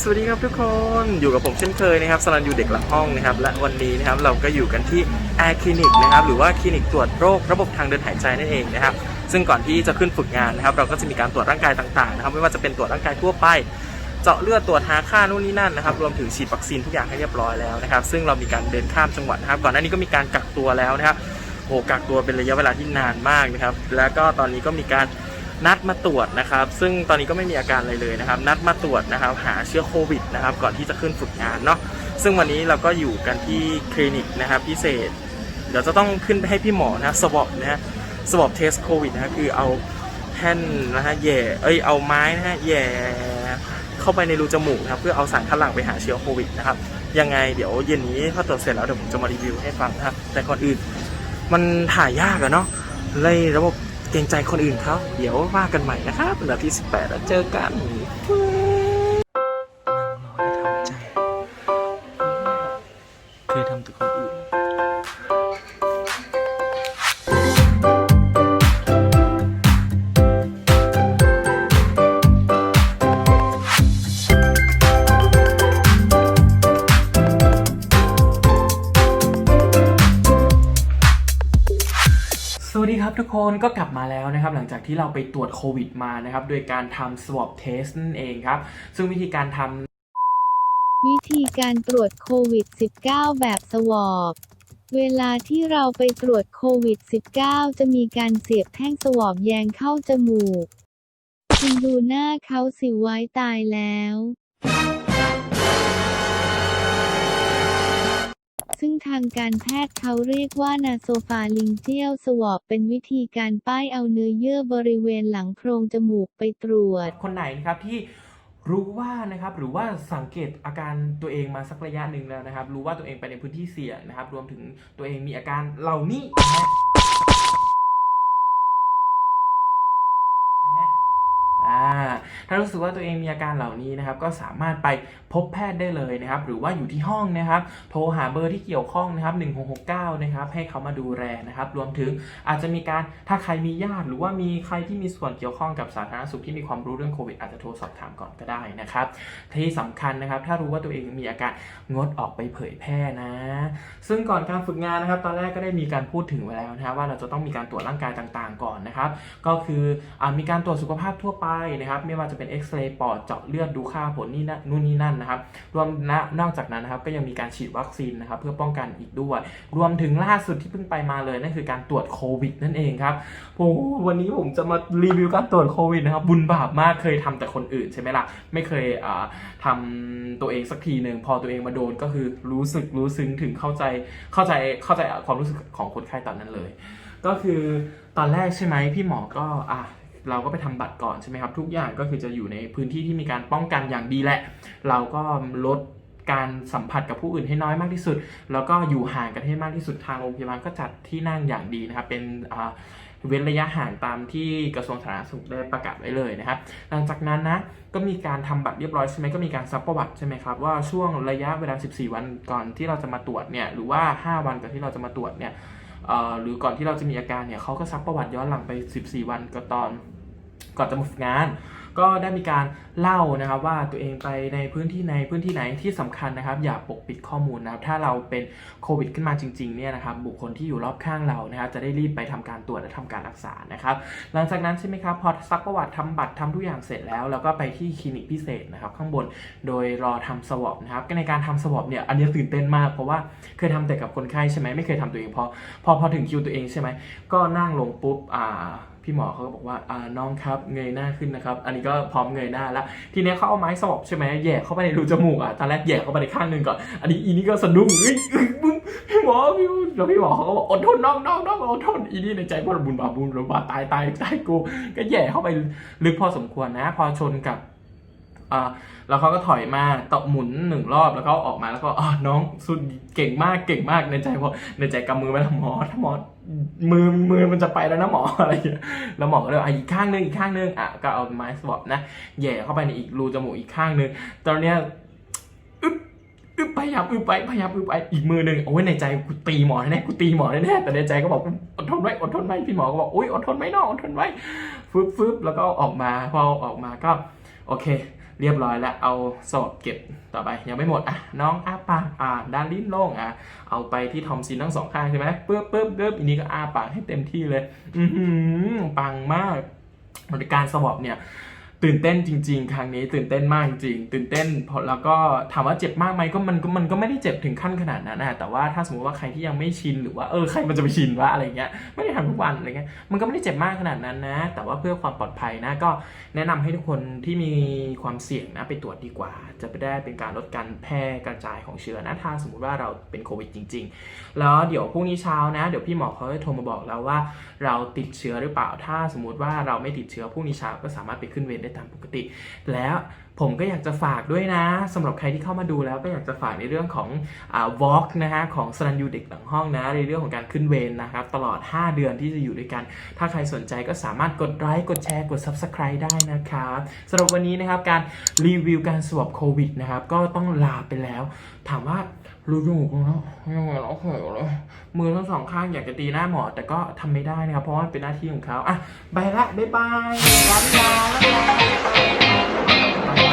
สวัสดีครับทุกคนอยู่กับผมเช่นเคยนะครับสรันอยู่เด็กหลังห้องนะครับและวันนี้นะครับเราก็อยู่กันที่แอร์คลินิกนะครับหรือว่าคลินิกตรวจโรคระบบทางเดินหายใจนั่นเองนะครับซึ่งก่อนที่จะขึ้นฝึกงานนะครับ เราก็จะมีการตรวจร่างกายต่างๆนะครับไม่ว่าจะเป็นตรวจร่างกายทั่วไป เจาะเลือดตรวจหาค่านู่นนี่นั่นนะครับรวมถึงฉีดวัคซีนทุกอย่างให้เรียบร้อยแล้วนะครับซึ่งเรามีการเดินข้ามจังหวัดนะครับก่อนหน้านี้ก็มีการกักตัวแล้วนะครับโอ้กักตัวเป็นระยะเวลาที่นานมากนะครับแล้วก็ตอนนี้ก็มีการ นัดมาตรวจนะครับ ซึ่งตอนนี้ก็ไม่มีอาการอะไรเลยนะครับ นัดมาตรวจนะครับ หาเชื้อโควิดนะครับ ก่อนที่จะขึ้นฝึกงานเนาะซึ่งวันนี้เราก็อยู่กันที่คลินิกนะครับ พิเศษ เดี๋ยวจะต้องขึ้นไปให้พี่หมอนะสวอปนะฮะสวอปเทสโควิดนะคือเอาแผ่นนะฮะแหย่เอ้ยเอาไม้นะฮะแหย่เข้าไปในรูจมูกนะครับ เพื่อเอาสารคัดหลั่งไปหาเชื้อโควิดนะครับ ยังไงเดี๋ยวเย็นนี้พอตรวจเสร็จแล้วเดี๋ยวผมจะมารีวิวให้ฟังนะครับแต่ก่อนอื่นมันถ่ายยากอะเนาะเลยระบบ เกรงใจคนอื่นเขาเดี๋ยวว่ากันใหม่นะครับวันที่ 18 แล้วเจอกัน วัสดีครับทุกคนก็กลับมาแล้วนะครับหลังจากที่เราไปตรวจโควิดมานะครับโดยการทำ swab test นั่นเองครับ ซึ่งวิธีการทำวิธีการตรวจโควิด -19 แบบสวอปเวลาที่เราไปตรวจโควิด -19 จะมีการเสียบแท่งสวอปแยงเข้าจมูก คุณดูหน้าเขาสิไว้ตายแล้ว ทางการแพทย์เขาเรียกว่านาโซฟาลิงเจียวสวอปเป็นวิธีการป้ายเอาเนื้อเยื่อบริเวณหลังโพรงจมูกไปตรวจ คนไหนนะครับที่รู้ว่านะครับหรือว่าสังเกตอาการตัวเองมาสักระยะหนึ่งแล้วนะครับ รู้ว่าตัวเองไปในพื้นที่เสี่ยงนะครับ รวมถึงตัวเองมีอาการเหล่านี้นะฮะนะฮะ อ่าถ้ารู้สึกว่าตัวเองมีอาการเหล่านี้นะครับก็สามารถไปพบแพทย์ได้เลยนะครับ หรือว่าอยู่ที่ห้องนะครับ โทรหาเบอร์ที่เกี่ยวข้องนะครับ1669นะครับให้เขามาดูแลนะครับ รวมถึงอาจจะมีการถ้าใครมีญาติ หรือว่ามีใครที่มีส่วนเกี่ยวข้องกับสาธารณสุขที่มีความรู้เรื่องโควิดอาจจะโทรสอบถามก่อนก็ได้นะครับ ที่สำคัญนะครับ ถ้ารู้ว่าตัวเองมีอาการงดออกไปเผยแพร่นะ ซึ่งก่อนการฝึกงานนะครับ ตอนแรกก็ได้มีการพูดถึงไว้แล้วนะครับว่าเราจะต้องมีการตรวจร่างกายต่าง ๆ ก่อนนะครับ ก็คืออมีการตรวจสุขภาพทั่วไปนะครับไม่ว่าจะเป็นเอ็กซเรย์ปอดเจาะเลือดดูค่าผลนี่นั่นนู่นนี่นั่นนะครับรวมนะนอกจากนั้นนะครับก็ยังมีการฉีดวัคซีนนะครับเพื่อป้องกันอีกด้วย รวมถึงล่าสุดที่เพิ่งไปมาเลยนั่นคือการตรวจโควิดนั่นเองครับโอ้วันนี้ผมจะมารีวิวการตรวจโควิดนะครับบุญบาปมากเคยทำแต่คนอื่นใช่ไหมล่ะไม่เคยอ่าทำตัวเองสักทีหนึ่งพอตัวเองมาโดนก็คือรู้สึกรู้ซึ้งถึงเข้าใจเข้าใจเข้าใจความรู้สึกของคนไข้ตอนนั้นเลย ก็คือตอนแรกใช่ไหมพี่หมอก็อะ เราก็ไปทำบัตรก่อนใช่ไหมครับ ทุกอย่างก็คือจะอยู่ในพื้นที่ที่มีการป้องกันอย่างดีแหละ เราก็ลดการสัมผัสกับผู้อื่นให้น้อยมากที่สุด แล้วก็อยู่ห่างกันให้มากที่สุดทางโรงพยาบาลก็จัดที่นั่งอย่างดีนะครับ เป็นเว้นระยะห่างตามที่กระทรวงสาธารณสุขได้ประกาศไว้เลยนะครับ หลังจากนั้นนะก็มีการทำบัตรเรียบร้อยใช่ไหมก็มีการซักประวัติใช่ไหมครับว่าช่วงระยะเวลา 14 วันก่อนที่เราจะมาตรวจเนี่ยหรือว่า 5 วันก่อนที่เราจะมาตรวจเนี่ยหรือก่อนที่เราจะมีอาการเนี่ยเขาก็ซักประวัติย้อนหลังไป 14 วันก็ตอน ก่อนจะมาฝึกงาน ก็ได้มีการเล่านะครับว่าตัวเองไปในพื้นที่ในพื้นที่ไหนที่สำคัญนะครับ อย่าปกปิดข้อมูลนะครับถ้าเราเป็นโควิดขึ้นมาจริงๆเนี่ยนะครับบุคคลที่อยู่รอบข้างเรานะครับจะได้รีบไปทำการตรวจและทำการรักษานะครับ หลังจากนั้นใช่ไหมครับพอซักประวัติทำบัตรทำทุกอย่างเสร็จแล้วเราก็ไปที่คลินิกพิเศษนะครับข้างบนโดยรอทำสวอปนะครับในการทำสวอปเนี่ยอันนี้ตื่นเต้นมากเพราะว่าเคยทำแต่กับคนไข้ใช่ไหมไม่เคยทำตัวเองพอพอพอถึงคิวตัวเองใช่ไหมก็นั่งลงปุ๊บอ่า พี่หมอเขาก็บอกว่าอ่าน้องครับเงยหน้าขึ้นนะครับ อันนี้ก็พร้อมเงยหน้าแล้วทีเนี้ยเขาเอาไม้สอบใช่ไหมแย่เข้าไปในรูจมูกอะตอนแรกแย่เข้าไปในข้างหนึ่งก่อนอันนี้อีนี่ก็สะดุ้งเฮ้ยเฮ้ยมึงพี่หมอพี่แล้วพี่หมอเขาก็บอกอดทนน้องน้องน้องอดทนอีนี่ในใจว่าบุญบาปบุญบาปตายตายตายกูก็แย่เข้าไปลึกพอสมควรนะ พอชนกับ อ่าแล้วเขาก็ถอยมาตบหมุนหนึ่งรอบแล้วก็ออกมาแล้วก็อ๋อน้องสุดเก่งมากเก่งมากในใจพอในใจกำมือไว้แล้วหมอถ้าหมอมือมือมันจะไปแล้วนะหมออะไรอย่างเงี้ยแล้วหมอก็เลยอะอีกข้างหนึงอีกข้างหนึงอะก็เอาไม้สวอปนะแย่เข้าไปในอีกรูจมูกอีกข้างหนึงตอนเนี้ยอึ๊บอึ๊บพยายามอึ๊บไปพยายามอึ๊บไปอีกมือหนึ่งโอ้ยในใจกูตีหมอแน่กูตีหมอแน่แต่ในใจก็บอกอดทนไว้อดทนไว้พี่หมอก็บอกอุ้ยอดทนไว้น้องอดทนไว้ฟึบฟึบแล้วก็ออกมาพอออกมาก็โอเค เรียบร้อยแล้วเอาสอบเก็บต่อไปยังไม่หมดอะน้องอ้าปากอ่าด้านลิ้นโล่งอะเอาไปที่ทอมซินทั้งสองข้างใช่ไหมปึ๊บปึ๊บปึ๊บอันนี้ก็อ้าปากให้เต็มที่เลย อือหือปังมากบริการสวอปเนี่ย ตื่นเต้นจริง ๆ ครั้งนี้ตื่นเต้นมากจริงๆตื่นเต้นเพราะแล้วก็ถามว่าเจ็บมากไหมก็มันก็มันก็ไม่ได้เจ็บถึงขั้นขนาดนั้นนะแต่ว่าถ้าสมมติว่าใครที่ยังไม่ชินหรือว่าเออใครมันจะไปชินวะอะไรเงี้ยไม่ได้ทำทุกวันอะไรเงี้ยมันก็ไม่ได้เจ็บมากขนาดนั้นนะ แต่ว่าเพื่อความปลอดภัยนะก็แนะนำให้ทุกคนที่มีความเสี่ยงนะไปตรวจดีกว่า จะไปได้เป็นการลดการแพร่กระจายของเชื้อนะถ้าสมมติว่าเราเป็นโควิดจริง ๆ แล้วเดี๋ยวพรุ่งนี้เช้านะเดี๋ยวพี่หมอเขาจะโทรมาบอกเราว่า เราติดเชื้อหรือเปล่าถ้าสมมติว่าเราไม่ติดเชื้อพรุ่งนี้เช้าก็สามารถไปขึ้นเวรได้ตามปกติ แล้วผมก็อยากจะฝากด้วยนะสำหรับใครที่เข้ามาดูแล้วก็อยากจะฝากในเรื่องของอ่าวอล์กนะฮะของสรันยูเด็กหลังห้องนะในเรื่องของการขึ้นเวรนะครับตลอด 5 เดือนที่จะอยู่ด้วยกัน ถ้าใครสนใจก็สามารถกดไลค์กดแชร์กด Subscribe ได้นะครับสำหรับวันนี้นะครับการรีวิวการสวอปโควิดนะครับก็ต้องลาไปแล้ว ถามว่ารู้อยู่แล้วยังไงเราเขยเลยมือทั้งสองข้างอยากจะตีหน้าหมอแต่ก็ทำไม่ได้นะครับเพราะว่าเป็นหน้าที่ของเขาอะไปละบ๊ายบายลาลาลาลา